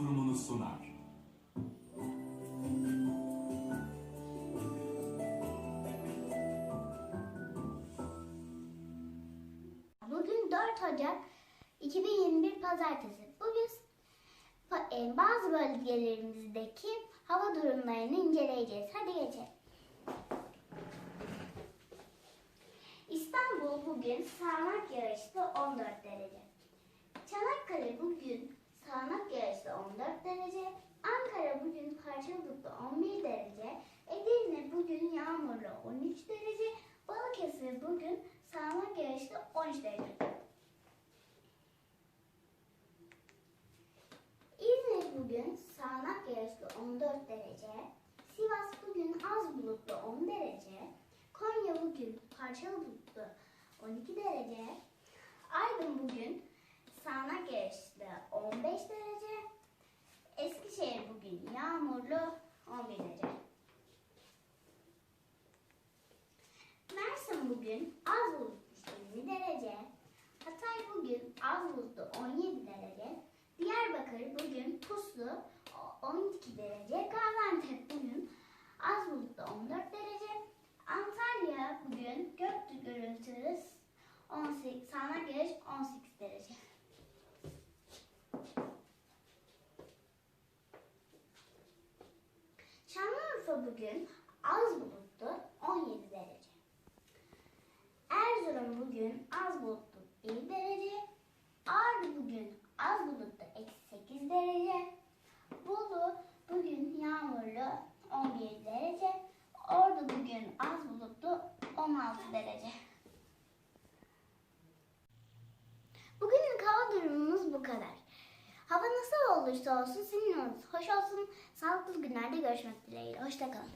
durumunu sunar. Bugün 4 Ocak 2021 Pazartesi. Bugün e, bazı bölgelerimizdeki hava durumlarını inceleyeceğiz. Hadi geçelim. İstanbul bugün sağanak yağışlı 14 derece. Çanakkale bugün sağanak yağışlı 14 derece. Ankara bugün bulutlu 11 derece. Edirne bugün yağmurlu 13 derece. Balıkesir bugün sağanak yağışlı 13 derece. İzmir bugün sağanak yağışlı 14 derece. Sivas bugün az bulutlu 10 derece. Konya bugün parçalı bulutlu 12 derece. Aydın bugün sağanak yağışlı 15 derece. Eskişehir bugün yağmurlu 11 derece. Mersin bugün az bulutlu 20 derece. Hatay bugün az bulutlu 17 derece. Diyarbakır bugün puslu o- 12 derece. Gaziantep bugün az bulutlu 14 derece. Antalya bugün gök gürültülü 18, sağanak yağış 18 derece. Şanlıurfa bugün az bulutlu 17 derece. Erzurum bugün az bulutlu 1 derece. Ağrı bugün az bulutlu eksi 8 derece. Bolu bugün yağmurlu 11 derece. Ordu bugün az bulutlu 16 derece. Olursa olsun sizin olsun. Hoş olsun. Sağlıklı günlerde görüşmek dileğiyle. Hoşçakalın.